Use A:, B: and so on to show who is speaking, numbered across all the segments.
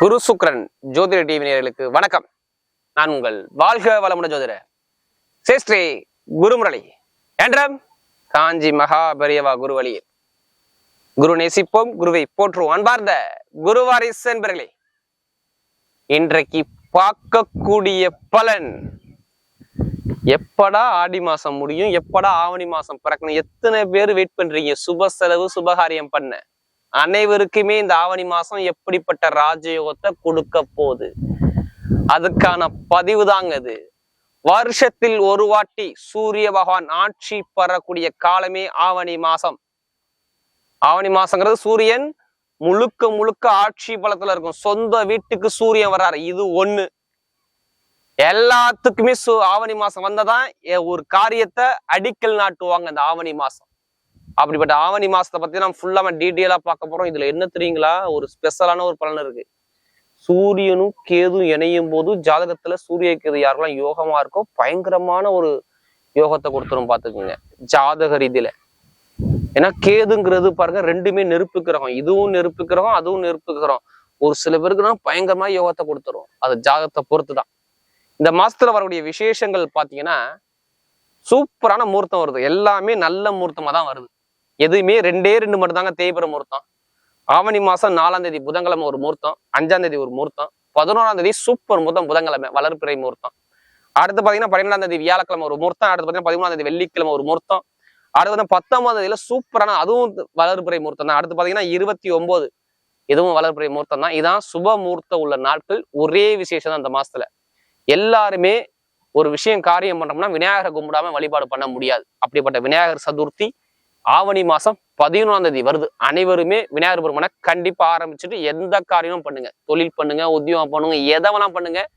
A: குரு சுக்ரன் ஜோதிட டிவி நேர்களுக்கு வணக்கம். நான் உங்கள் வாழ்க வளமுட ஜோதிட சேஸ்ரீ குருமுரளி. என்றம் காஞ்சி மகாபரியவா குருவழியில் குரு நேசிப்போம் குருவை போற்றுவோம். அன்பார்ந்த குருவாரிஸ் என்பர்களே இன்றைக்கு பார்க்கக்கூடிய பலன் எப்படா ஆடி மாசம் முடியும் எப்படா ஆவணி மாசம் பிறக்கணும் எத்தனை பேர் வெயிட் பண்றீங்க? சுப செலவு சுபகாரியம் பண்ண. அனைவருக்குமே இந்த ஆவணி மாசம் எப்படிப்பட்ட ராஜயோகத்தை கொடுக்க போகுது? அதுக்கான பதிவு தாங்க அது வருஷத்தில் ஒரு வாட்டி சூரிய பகவான் ஆட்சி பெறக்கூடிய காலமே ஆவணி மாசம். ஆவணி மாசங்கிறது சூரியன் முழுக்க முழுக்க ஆட்சி பலத்துல இருக்கும். சொந்த வீட்டுக்கு சூரியன் வர்றாரு. இது ஒண்ணு. எல்லாத்துக்குமே சு ஆவணி மாசம் வந்ததான் ஒரு காரியத்தை அடிக்கல் நாட்டுவாங்க இந்த ஆவணி மாசம். அப்படிப்பட்ட ஆவணி மாசத்தை பத்தி நம்ம ஃபுல்லா டீட்டெயிலா பார்க்க போறோம். இதுல என்ன தெரியுங்களா? ஒரு ஸ்பெஷலான ஒரு பலன் இருக்கு. சூரியனும் கேதும் இணையும் போது ஜாதகத்துல சூரிய கேது யாரெல்லாம் யோகமா இருக்கோ பயங்கரமான ஒரு யோகத்தை கொடுத்துரும் பாத்துக்குங்க ஜாதக ரீதியில. ஏன்னா கேதுங்கிறது பாருங்க ரெண்டுமே நெருப்பு கிரகம். இதுவும் நெருப்பு கிரகம் அதுவும் நெருப்பு கிரகம். ஒரு சில பேருக்கு பயங்கரமா யோகத்தை கொடுத்துரும். அது ஜாதகத்தை பொறுத்து தான் இந்த மாசத்துல வரக்கூடிய விசேஷங்கள் பாத்தீங்கன்னா சூப்பரான முகூர்த்தம் வருது. எல்லாமே நல்ல முகூர்த்தமா தான் வருது. எதுவுமே ரெண்டே ரெண்டு மட்டும் தாங்க தேய்பிற முகூர்த்தம். ஆவணி மாசம் நாலாம் தேதி புதன்கிழமை ஒரு முகூர்த்தம் அஞ்சாம் தேதி ஒரு முகூர்த்தம் பதினோராம் தேதி சூப்பர் முகூர்த்தம் புதன்கிழமை வளர்ப்பிறை முகூர்த்தம். அடுத்து பாத்தீங்கன்னா பன்னிரெண்டாம் தேதி வியாழக்கிழமை ஒரு முகூர்த்தம் அடுத்து பாத்தீங்கன்னா பதிமூணாம் தேதி வெள்ளிக்கிழமை ஒரு முகூர்த்தம் அடுத்து வந்து பத்தொன்பதாம் தேதியில சூப்பரான அதுவும் வளர்ப்பிறை முகூர்த்தம் தான். அடுத்து பாத்தீங்கன்னா இருபத்தி ஒன்பது இதுவும் வளர்ப்பிறை முகூர்த்தம் தான். இதான் சுப முகூர்த்தம் உள்ள நாட்கள் ஒரே விசேஷம் தான் அந்த மாசத்துல. எல்லாருமே ஒரு விஷயம் காரியம் பண்ணோம்னா விநாயகரை கும்பிடாம வழிபாடு பண்ண முடியாது. அப்படிப்பட்ட விநாயகர் சதுர்த்தி ஆவணி மாசம் பதினொன்றாம் தேதி வருது. அனைவருமே விநாயகர் பெருமானை கண்டிப்பா ஆரம்பிச்சுட்டு எந்த காரியமும் பண்ணுங்க. தொழில் பண்ணுங்க உத்தியோகம் பண்ணுங்க எதவெல்லாம் வேணா பண்ணுங்க.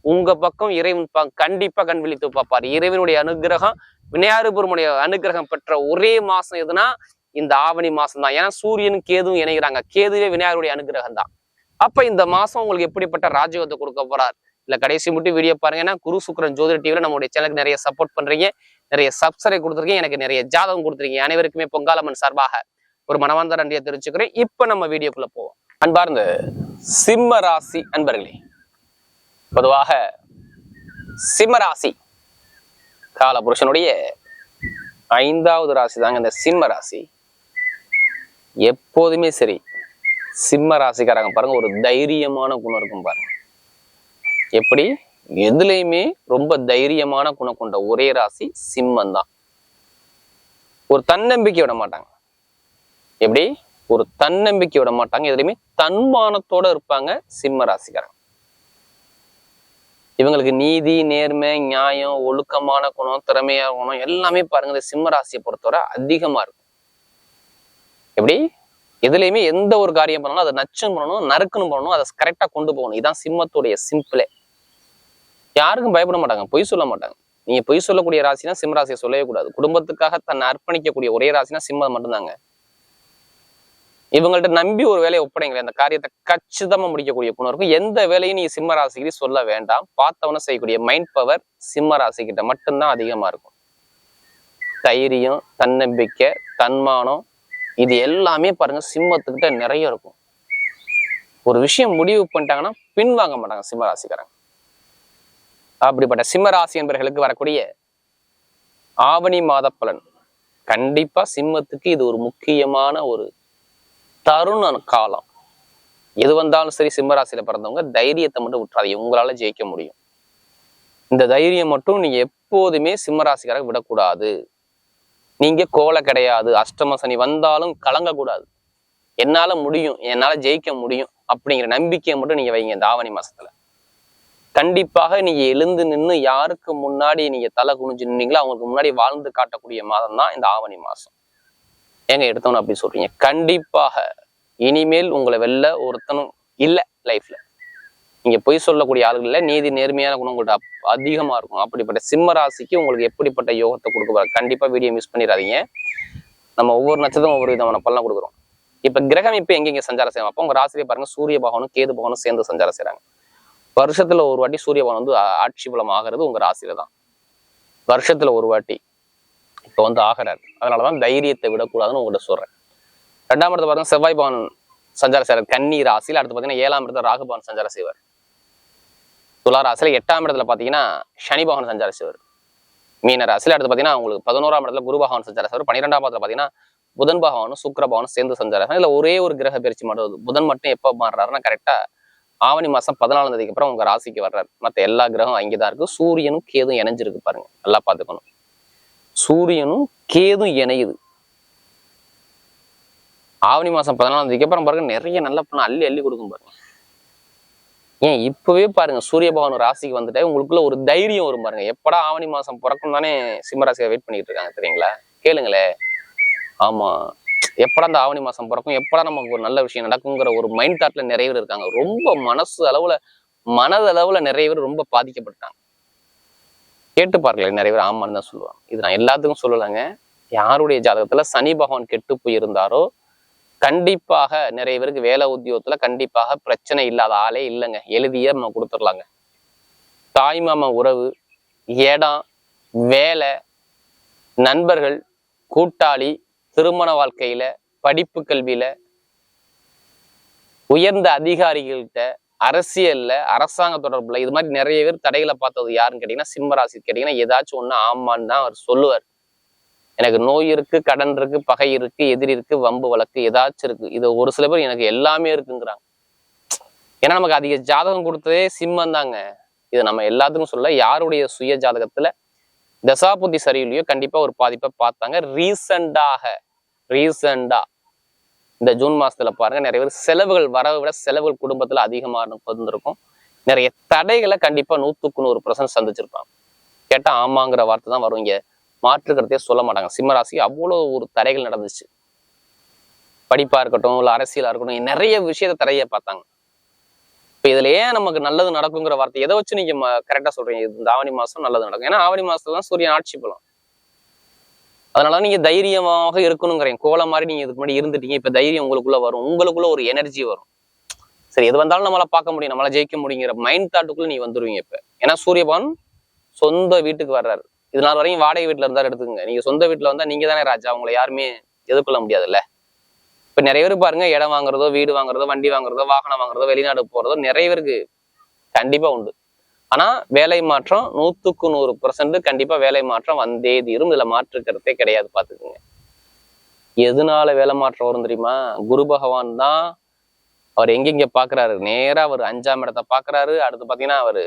A: உங்க பக்கம் இறைவன் பா- கண்டிப்பா கண் விழித்து பார்ப்பார். இறைவனுடைய அனுகிரகம் விநாயகர் பெருமனுடைய அனுகிரகம் பெற்ற ஒரே மாசம் எதுனா இந்த ஆவணி மாசம் தான். ஏன்னா சூரியன் கேதுவும் இணைகிறாங்க. கேதுவே விநாயகருடைய அனுகிரகம் தான் அப்ப இந்த மாசம் உங்களுக்கு எப்படிப்பட்ட ராஜயோகத்தை கொடுக்க போறார்? இல்ல கடைசி மட்டும் வீடியோ பாருங்க. ஏன்னா குரு சுக்கரன் ஜோதிட டிவில நம்மளுடைய சேனலுக்கு நிறைய சப்போர்ட் பண்றீங்க. நிறைய சப்ஸ்கிரைப் கொடுத்துருக்கீங்க. எனக்கு நிறைய ஜாதகம் கொடுத்துருக்கீங்க. அனைவருக்குமே பொங்காலம்மன் சார்பாக ஒரு மனவார்ந்த நன்றியை தெரிவிச்சுக்கிறேன். இப்ப நம்ம வீடியோக்குள்ள போவோம். அன்பார்ந்த சிம்ம ராசி அன்பர்களே பொதுவாக சிம்ம ராசி காலபுருஷனுடைய ஐந்தாவது ராசி தாங்க இந்த சிம்ம ராசி. எப்போதுமே சரி சிம்ம ராசிக்காரங்க பாருங்க ஒரு தைரியமான குணம் இருக்கும் பாருங்க. எப்படி? எதுலையுமே ரொம்ப தைரியமான குணம் கொண்ட ஒரே ராசி சிம்மம் தான் ஒரு தன்னம்பிக்கை விட மாட்டாங்க. எப்படி? ஒரு தன்னம்பிக்கை விட மாட்டாங்க. எதுலையுமே தன்மானத்தோட இருப்பாங்க சிம்ம ராசிக்காரங்க. இவங்களுக்கு நீதி நேர்மை நியாயம் ஒழுக்கமான குணம் திறமையான குணம் எல்லாமே பாருங்க இந்த சிம்ம ராசியை பொறுத்தவரை அதிகமா இருக்கும். எப்படி? எதுலையுமே எந்த ஒரு காரியம் பண்ணாலும் அதை நச்சம் பண்ணணும் நறுக்குன்னு பண்ணணும் அதை கரெக்டா கொண்டு போகணும். இதுதான் சிம்மத்துடைய சிம்பிளே யாருக்கும் பயப்பட மாட்டாங்க. பொய் சொல்ல மாட்டாங்க. நீங்க பொய் சொல்லக்கூடிய ராசினா சிம்ம ராசியை சொல்லவே கூடாது. குடும்பத்துக்காக தன்னை அர்ப்பணிக்கக்கூடிய ஒரே ராசினா சிம்மம் மட்டும்தாங்க. இவங்கள்ட்ட நம்பி ஒரு வேலையை ஒப்படைங்களேன். அந்த காரியத்தை கச்சிதமா முடிக்கக்கூடிய குணம் இருக்கும் எந்த வேலையும் நீங்க சிம்ம ராசிக்கு சொல்ல வேண்டாம். பார்த்தவன செய்யக்கூடிய மைண்ட் பவர் சிம்ம ராசிக்கிட்ட மட்டும்தான் அதிகமா இருக்கும். தைரியம் தன்னம்பிக்கை தன்மானம் இது எல்லாமே பாருங்க சிம்மத்துக்கிட்ட நிறைய இருக்கும். ஒரு விஷயம் முடிவு பண்ணிட்டாங்கன்னா பின்வாங்க மாட்டாங்க சிம்ம ராசிக்காரங்க. அப்படிப்பட்ட சிம்ம ராசி என்பவர்களுக்கு வரக்கூடிய ஆவணி மாத பலன். கண்டிப்பா சிம்மத்துக்கு இது ஒரு முக்கியமான ஒரு தருண காலம். எது வந்தாலும் சரி சிம்மராசியில பிறந்தவங்க தைரியத்தை மட்டும் விட்டுறாதீங்க. உங்களால ஜெயிக்க முடியும். இந்த தைரியம் மட்டும் நீங்க எப்போதுமே சிம்மராசிக்காரங்க விடக்கூடாது. நீங்க கோலை கிடையாது. அஷ்டம சனி வந்தாலும் கலங்கக்கூடாது. என்னால முடியும். என்னால ஜெயிக்க முடியும் அப்படிங்கிற நம்பிக்கையை மட்டும் நீங்க வைங்க இந்த ஆவணி மாசத்துல. கண்டிப்பாக நீங்க எழுந்து நின்று யாருக்கு முன்னாடி நீங்க தலை குனிஞ்சு நின்னீங்களோ அவங்களுக்கு முன்னாடி வாழ்ந்து காட்டக்கூடிய மாதம் தான் இந்த ஆவணி மாசம் ஏங்க எடுத்தோன்னு அப்படி சொல்றீங்க. கண்டிப்பாக இனிமேல் உங்களை வெளில ஒருத்தனும் இல்லை லைஃப்ல நீங்க பொய் சொல்லக்கூடிய ஆளுகள்ல நீதி நேர்மையான குணம் உங்கள்கிட்ட அதிகமா இருக்கும். அப்படிப்பட்ட சிம்ம ராசிக்கு உங்களுக்கு எப்படிப்பட்ட யோகத்தை கொடுக்கறாரு கண்டிப்பா வீடியோ மிஸ் பண்ணிடாதீங்க. நம்ம ஒவ்வொரு நட்சத்திரம் ஒவ்வொரு விதமான பலனை கொடுக்குறோம். இப்ப கிரகம் இப்ப எங்கெங்க சஞ்சாரம் செய்வோம் அப்போ உங்க ராசியை பாருங்க சூரிய பகவானும் கேது பகவானும் சேர்ந்து சஞ்சாரம் செய்றாங்க. வருஷத்துல ஒரு வாட்டி சூரிய பகவான் வந்து ஆட்சி பலம் ஆகிறது உங்க ராசியில தான். வருஷத்துல ஒரு வாட்டி இப்போ வந்து ஆகிறார். அதனாலதான் தைரியத்தை விடக்கூடாதுன்னு உங்கள்கிட்ட சொல்றேன். ரெண்டாம் இடத்துல பாருங்க செவ்வாய் பவன் சஞ்சார செய்வார் கன்னி ராசியில் அடுத்து பார்த்தீங்கன்னா ஏழாம் இடத்துல ராகுபவன் சஞ்சாரம் செய்வார். துலா ராசியில் எட்டாம் இடத்துல பார்த்தீங்கன்னா சனி பகவான் சஞ்சாரம் செய்வார். மீன ராசியில் அடுத்து பார்த்தீங்கன்னா உங்களுக்கு பதினோராம் இடத்துல குரு பகவான் சஞ்சாரம் செய்வார். பன்னிரெண்டாம் இடத்துல பார்த்தீங்கன்னா புதன் பகவானும் சுக்கர பகவானும் சேர்ந்து சஞ்சாரம் இல்லை ஒரே ஒரு கிரக பயிற்சி மட்டும் புதன் மட்டும் எப்போ மாறுறாருன்னா கரெக்டா ஆவணி மாசம் பதினாலாம் தேதிக்கு அப்புறம் உங்க ராசிக்கு வர்றாரு. மற்ற எல்லா கிரகம் அங்கேதான் இருக்கு. சூரியனும் கேதும் இணைஞ்சிருக்கு பாருங்க. நல்லா பார்த்துக்கணும். சூரியனும் கேதும் இணையுது. ஆவணி மாசம் பதினாலாம் தேதிக்கு அப்புறம் பாருங்க நிறைய நல்ல பணம் அள்ளி அள்ளி கொடுக்கும் பாருங்க. ஏன் இப்பவே பாருங்க சூரிய பகவான் ராசிக்கு வந்துட்டே உங்களுக்குள்ள ஒரு தைரியம் வரும் பாருங்க. எப்படா ஆவணி மாசம் பிறக்கும் தானே சிம்மராசியை வெயிட் பண்ணிட்டு இருக்காங்க தெரியுங்களா? கேளுங்களே. ஆமா. எப்படா அந்த ஆவணி மாசம் பிறக்கும்? எப்படா நமக்கு ஒரு நல்ல விஷயம் நடக்குங்கிற ஒரு மைண்ட் தாட்ல நிறைய பேர் இருக்காங்க. ரொம்ப மனசு அளவுல மனதளவுல நிறைய பேர் ரொம்ப பாதிக்கப்பட்டாங்க கேட்டு பார்க்கல நிறைய பேர் ஆமான்னு தான் சொல்லுவாங்க. இது நான் எல்லாத்துக்கும் சொல்லலைங்க. யாருடைய ஜாதகத்துல சனி பகவான் கெட்டு போயிருந்தாரோ கண்டிப்பாக நிறைய பேருக்கு வேலை உத்தியோகத்துல கண்டிப்பாக பிரச்சனை இல்லாத ஆளே இல்லைங்க. எழுதியே நம்ம கொடுத்துடலாங்க. தாய் மாமா உறவு இடம் வேலை நண்பர்கள் கூட்டாளி திருமண வாழ்க்கையில படிப்பு கல்வியில உயர்ந்த அதிகாரிகள்கிட்ட அரசியல்ல அரசாங்க தொடர்புல இது மாதிரி நிறைய பேர் தடைகளை பார்த்தது யாருன்னு கேட்டீங்கன்னா சிம்மராசி கேட்டீங்கன்னா ஏதாச்சும் ஒண்ணு ஆமான்னு தான் அவர் சொல்லுவார். எனக்கு நோய் இருக்கு கடன் இருக்கு பகை இருக்கு எதிரி இருக்கு வம்பு வழக்கு ஏதாச்சும் இருக்கு. இது ஒரு சில பேர் எனக்கு எல்லாமே இருக்குங்கிறாங்க. ஏன்னா நமக்கு அதிக ஜாதகம் கொடுத்ததே சிம்மம் தாங்க. இது நம்ம எல்லாத்துக்கும் சொல்ல யாருடைய சுய ஜாதகத்துல தசாபுத்தி சரியில்லையோ கண்டிப்பா ஒரு பாதிப்பை பார்த்தாங்க. ரீசண்டாக ரீசெண்டாக இந்த ஜூன் மாசத்துல பாருங்க நிறைய பேர் செலவுகள் வரவை விட செலவுகள் குடும்பத்துல அதிகமாக இருந்திருக்கும் நிறைய தடைகளை கண்டிப்பா நூத்துக்கு நூறு பர்சன்ட் சந்திச்சிருப்பாங்க. கேட்டா ஆமாங்கிற வார்த்தை தான் வரும் இங்கே. மாற்றுக்கிறதே சொல்ல மாட்டாங்க. சிம்மராசி அவ்வளோ ஒரு தடைகள் நடந்துச்சு. படிப்பா இருக்கட்டும் இல்ல அரசியலா இருக்கட்டும் நிறைய விஷயத்த தடையை பார்த்தாங்க. இப்ப இதுல ஏன் நமக்கு நல்லது நடக்குங்கிற வார்த்தை எதை வச்சு நீங்க கரெக்டா சொல்றீங்க? இது இந்த ஆவணி மாசம் நல்லது நடக்கும். ஏன்னா ஆவணி மாசத்துல தான் சூரியன் ஆட்சி போகலாம் அதனால நீங்க தைரியமாக இருக்கணுங்கிறேன் கோலம் மாதிரி நீங்க இதுக்கு முன்னாடி இருந்துட்டீங்க இப்ப தைரியம் உங்களுக்குள்ள வரும். உங்களுக்குள்ள ஒரு எனர்ஜி வரும். சரி எது வந்தாலும் நம்மளால பார்க்க முடியும் நம்மளால ஜெயிக்க முடியுங்கிற மைண்ட் தாட்டுக்குள்ள நீ வந்துருவீங்க இப்ப. ஏன்னா சூரியபான் சொந்த வீட்டுக்கு வர்றாரு. இது நாள் வரையும் வாடகை வீட்டுல இருந்தாரு எடுத்துக்கங்க. நீங்க சொந்த வீட்டுல வந்தா நீங்க தானே ராஜா உங்களை யாருமே எதிர்கொள்ள முடியாதுல்ல. இப்ப நிறைய பேர் பாருங்க இடம் வாங்குறதோ வீடு வாங்குறதோ வண்டி வாங்குறதோ வாகனம் வாங்குறதோ வெளிநாடு போறதோ நிறைய பேருக்கு கண்டிப்பா உண்டு. ஆனா வேலை மாற்றம் நூத்துக்கு நூறு பர்சன்ட் கண்டிப்பா வேலை மாற்றம் வந்தே தீரும். இதுல மாற்றுக்கிறதே கிடையாது பாத்துக்கோங்க எதனால வேலை மாற்றம் வரும் தெரியுமா? குரு பகவான் தான் அவர் எங்கெங்க பாக்குறாரு நேரா அவர் அஞ்சாம் இடத்தை பாக்குறாரு அடுத்து பாத்தீங்கன்னா அவரு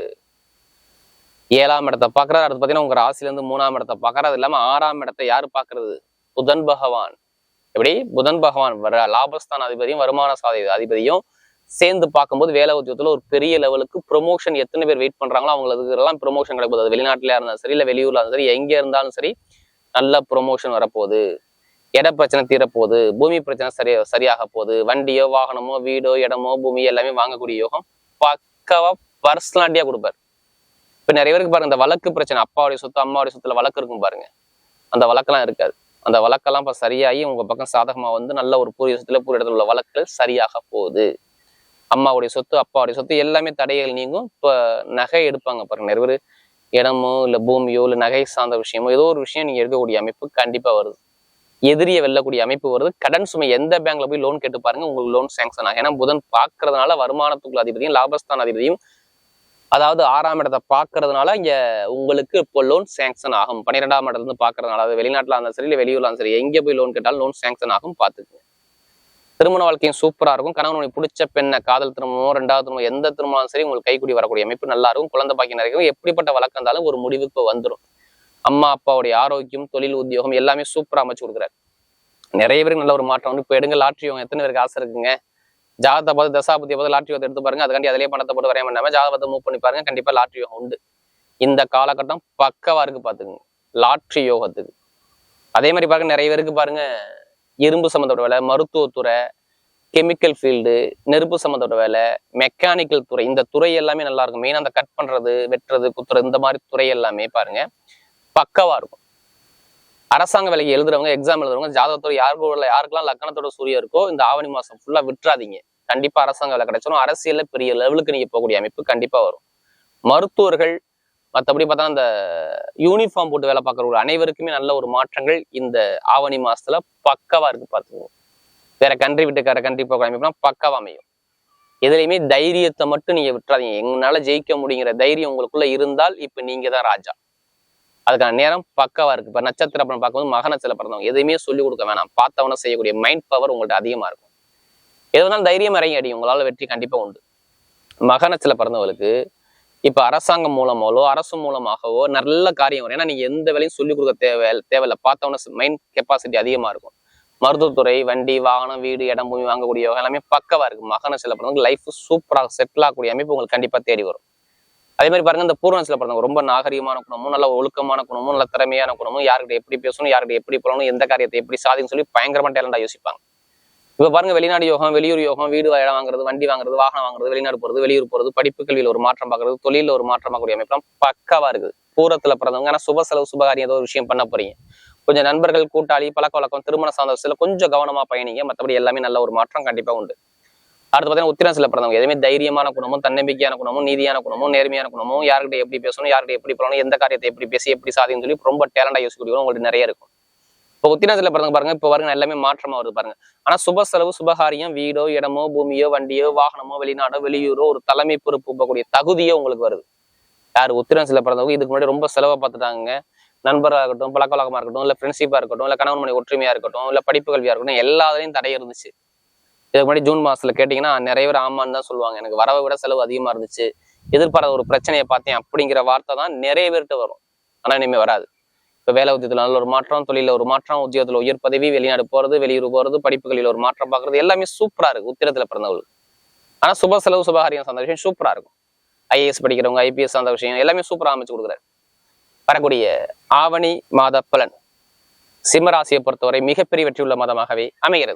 A: ஏழாம் இடத்தை பாக்குறாரு அடுத்து பாத்தீங்கன்னா உங்க ராசிலேருந்து மூணாம் இடத்தை பார்க்குறாரு. அது இல்லாம ஆறாம் இடத்தை யாரு பாக்குறது புதன் பகவான். எப்படி? புதன் பகவான் வர லாபஸ்தான் அதிபதியும் வருமான சாதி அதிபதியும் சேர்ந்து பார்க்கும்போது வேலை உத்தியோகத்துல ஒரு பெரிய லெவலுக்கு ப்ரொமோஷன் எத்தனை பேர் வெயிட் பண்றாங்களோ அவங்களுக்கு எல்லாம் ப்ரொமோஷன் கிடைக்கும் அது வெளிநாட்டில் இருந்தாலும் சரி இல்லை வெளியூர்ல இருந்தாலும் சரி எங்க இருந்தாலும் சரி நல்ல ப்ரொமோஷன் வரப்போகுது. இட பிரச்சனை தீரப்போகுது. பூமி பிரச்சனை சரியா சரியாக போகுது. வண்டியோ வாகனமோ வீடோ இடமோ பூமி எல்லாமே வாங்கக்கூடிய யோகம் பக்காவா பர்சனாலிட்டியாக கொடுப்பாரு. இப்ப நிறைய பேருக்கு பாருங்க இந்த வழக்கு பிரச்சனை அப்பாவுடைய சொத்து அம்மாவுடைய சொத்துல வழக்கு இருக்கும் பாருங்க. அந்த வழக்கெல்லாம் இருக்காது. அந்த வழக்கெல்லாம் இப்ப சரியாகி உங்க பக்கம் சாதகமா வந்து நல்ல ஒரு பூரிய சொத்துல பூரிய இடத்துல உள்ள வழக்குகள் சரியாக போகுது. அம்மாவுடைய சொத்து அப்பாவுடைய சொத்து எல்லாமே தடைகள் நீங்கும். இப்போ நகை எடுப்பாங்க பாருங்க. நிறைய பேர் இடமோ இல்லை பூமியோ இல்லை நகை சார்ந்த விஷயமோ ஏதோ ஒரு விஷயம் நீங்கள் எடுக்கக்கூடிய அமைப்பு கண்டிப்பாக வருது. எதிரியை வெல்லக்கூடிய அமைப்பு வருது. கடன் சுமை எந்த பேங்க்ல போய் லோன் கேட்டு பாருங்க உங்களுக்கு லோன் சேங்ஷன் ஆகும். ஏன்னா புதன் பார்க்கறதுனால வருமானத்துக்குள்ள அதிபதியும் லாபஸ்தான அதிபதியும் அதாவது ஆறாம் இடத்தை பார்க்கறதுனால இங்க உங்களுக்கு இப்போ லோன் சேங்ஷன் ஆகும். பன்னிரெண்டாம் இடத்துல இருந்து பார்க்கறதுனால அதாவது இருந்தாலும் சரி இல்லை வெளியூர்லாம் இருந்தாலும் சரி எங்க போய் லோன் கேட்டாலும் லோன் சேங்ஷன் ஆகும் பார்த்துக்குங்க. திருமண வாழ்க்கையும் சூப்பரா இருக்கும். கணவன் உங்களுக்கு பிடிச்ச பெண்ணை காதல் திருமணமோ ரெண்டாவது திருமணம் எந்த திருமணம் சரி உங்களுக்கு கைக்கூடி வரக்கூடிய அமைப்பு நல்லா இருக்கும். குழந்தை பாக்கி நிறைய எப்படிப்பட்ட வழக்கம் இருந்தாலும் ஒரு முடிவுக்கு வந்துடும் அம்மா அப்பாவுடைய ஆரோக்கியம் தொழில் உத்தியோகம் எல்லாமே சூப்பரா அமைச்சு கொடுக்குறாரு. நிறைய பேருக்கு நல்ல ஒரு மாற்றம் வந்து இப்போ எடுங்க. லாட்ரி யோகம் எத்தனை பேருக்கு ஆசை இருக்குங்க? ஜாதகத்தை பார்த்து தசாபதியை பார்த்து லாட்ரி யோகத்தை எடுத்து பாருங்க. அதுக்காண்டி அதிலே பணத்தை போட்டு வரைய பண்ணாம ஜாதகத்தை மூவ் பண்ணி பாருங்க. கண்டிப்பா லாட்ரி யோகம் உண்டு. இந்த காலகட்டம் பக்கவா இருக்கு பாத்துக்குங்க லாட்ரி யோகத்துக்கு. அதே மாதிரி பாருங்க நிறைய பேருக்கு பாருங்க இரும்பு சம்மந்தப்பட்ட வேலை மருத்துவத்துறை கெமிக்கல் ஃபீல்டு நெருப்பு சம்மந்தப்பட்ட வேலை மெக்கானிக்கல் துறை இந்த துறை எல்லாமே நல்லா இருக்கும். மெயினாக அந்த கட் பண்றது வெட்டுறது குத்துறது இந்த மாதிரி துறை எல்லாமே பாருங்க பக்கவா இருக்கும். அரசாங்க வேலைக்கு எழுதுறவங்க எக்ஸாம் எழுதுறவங்க ஜாதகத்தோட யாருக்கு யாருக்கெல்லாம் லக்கணத்தோட சூரியன் இருக்கோ இந்த ஆவணி மாசம் ஃபுல்லா விட்டுறாதீங்க. கண்டிப்பா அரசாங்க வேலை கிடைச்சாலும் அரசியலில் பெரிய லெவலுக்கு நீங்க போகக்கூடிய அமைப்பு கண்டிப்பா வரும். மருத்துவர்கள் மற்றபடி பார்த்தா அந்த யூனிஃபார்ம் போட்டு வேலை பார்க்குறவங்க அனைவருக்குமே நல்ல ஒரு மாற்றங்கள் இந்த ஆவணி மாசத்துல பக்கவா இருக்கு பார்த்துக்கோங்க. வேற கண்ட்ரி விட்டுக்கார கண்ட்ரி போக அமைப்புனா பக்காவா அமையும். எதுலையுமே தைரியத்தை மட்டும் நீங்க விட்டுறாதீங்க. எங்களால ஜெயிக்க முடியுங்கிற தைரியம் உங்களுக்குள்ள இருந்தால் இப்ப நீங்க தான் ராஜா. அதுக்கான நேரம் பக்கவா இருக்கு. இப்ப நட்சத்திர படம் பார்க்கும்போது மக நட்சத்திர பிறந்தவங்க எதையுமே சொல்லிக் கொடுக்க வேணாம். பார்த்தவன செய்யக்கூடிய மைண்ட் பவர் உங்கள்ட்ட அதிகமா இருக்கும். எது வந்தாலும் தைரியம் இறங்கி அடி உங்களால வெற்றி கண்டிப்பா உண்டு. மக நட்சத்திர பிறந்தவங்களுக்கு இப்ப அரசாங்கம் மூலமாவோ அரசு மூலமாகவோ நல்ல காரியம் வரும். ஏன்னா நீங்க எந்த வேலையும் சொல்லிக் கொடுக்க தேவை தேவையில்ல. பார்த்தவன மைண்ட் கெப்பாசிட்டி அதிகமா இருக்கும். மருத்துவத்துறை வண்டி வாகனம் வீடு இடம் பூமி வாங்கக்கூடிய எல்லாமே பக்கவா இருக்கு. மகன சில பிறந்தவங்க லைஃப் சூப்பராக செட்டில் ஆகக்கூடிய அமைப்பு உங்களுக்கு கண்டிப்பா தேடி வரும். அதே மாதிரி பாருங்க இந்த பூர்வ சில பிறந்தவங்க ரொம்ப நாகரிகமான குணமும் நல்ல ஒழுக்கமான குணமும் நல்ல திறமையான குணமும் யார்கிட்ட எப்படி பேசணும் யார்கிட்ட எப்படி போகணும் எந்த காரியத்தை எப்படி சாதின்னு சொல்லி பயங்கரமா டேலண்டா யோசிப்பாங்க. இப்போ பாருங்க வெளிநாடு யோகம் வெளியூர் யோகம் வீடு இடம் வாங்குறது வண்டி வாங்குறது வாகனம் வாங்குறது வெளிநாடு போறது வெளியூர் போறது படிப்பு கல்வியில் ஒரு மாற்றம் பார்க்கறது தொழில ஒரு மாற்றம் பார்க்கக்கூடிய அமைப்புலாம் பக்காவா இருக்குது. பூரத்துல பிறந்தவங்க. ஆனா சுப செலவு சுபகாரியம் ஏதோ ஒரு விஷயம் பண்ண போறீங்க. கொஞ்சம் நண்பர்கள் கூட்டாளி பழக்க வழக்கம் திருமண சார்ந்த கொஞ்சம் கவனமா பயணிங்க. மற்றபடி எல்லாமே நல்ல ஒரு மாற்றம் கண்டிப்பா உண்டு. அடுத்து பார்த்தீங்கன்னா உத்திரசில பிறந்தவங்க. எதுவுமே தைரியமான குணமும் தன்னம்பிக்கையான குணமும் நீதியான குணமும் நேர்மையான குணமும் யார்கிட்ட எப்படி பேசணும் யார்கிட்ட எப்படி போகணும் எந்த காரியத்தை எப்படி பேசி எப்படி சாதின்னு சொல்லி ரொம்ப டேலண்டா யோசிக்கக்கூடிய உங்களுக்கு நிறைய இருக்கும். இப்போ உத்திரசில பிறந்தவங்க பாருங்க இப்போ பாருங்க எல்லாமே மாற்றமா வருது பாருங்க. ஆனா சுப செலவு சுபகாரியம் வீடோ இடமோ பூமியோ வண்டியோ வாகனமோ வெளிநாடோ வெளியூரோ ஒரு தலைமை பொறுப்பு போகக்கூடிய தகுதியோ உங்களுக்கு வருது. யார் உத்திரசில பிறந்தவங்க இதுக்கு முன்னாடி ரொம்ப செலவை பார்த்துட்டாங்க நண்பராக இருக்கட்டும் பழக்க வழக்கமாக இருக்கட்டும் இல்ல ஃப்ரெண்ட்ஷிப்பாக இருக்கட்டும் இல்ல கணவன் மணி ஒற்றுமையா இருக்கட்டும் இல்ல படிப்பு கல்வியா இருக்கட்டும் எல்லாத்துலயும் தடை இருந்துச்சு. இதுக்கு முன்னாடி ஜூன் மாசத்துல கேட்டீங்கன்னா நிறைய பேர் ஆமான்னு தான் சொல்லுவாங்க. எனக்கு வரவை விட செலவு அதிகமா இருந்துச்சு. எதிர்பாராத ஒரு பிரச்சனையை பார்த்தேன் அப்படிங்கிற வார்த்தை தான் நிறைய பேர்கிட்ட வரும். ஆனா இனிமே வராது. இப்போ வேலை உத்தியத்தில் நல்ல ஒரு மாற்றம் தொழில ஒரு மாற்றம் உத்தியோகத்தில் உயர் பதவி வெளிநாடு போறது வெளியூர் போறது படிப்புகளில் ஒரு மாற்றம் பார்க்கறது எல்லாமே சூப்பரா இருக்கு உத்திரத்தில் பிறந்தவங்களுக்கு. ஆனா சுப செலவு சுபகாரியம் சார்ந்த விஷயம் சூப்பரா இருக்கும். ஐஏஎஸ் படிக்கிறவங்க ஐபிஎஸ் சார்ந்த விஷயம் எல்லாமே சூப்பரா அமைச்சு கொடுக்குறாரு. வரக்கூடிய ஆவணி மாத பலன். சிம்மராசியை பொறுத்தவரை மிகப்பெரிய வெற்றியுள்ள மதமாகவே அமைகிறது.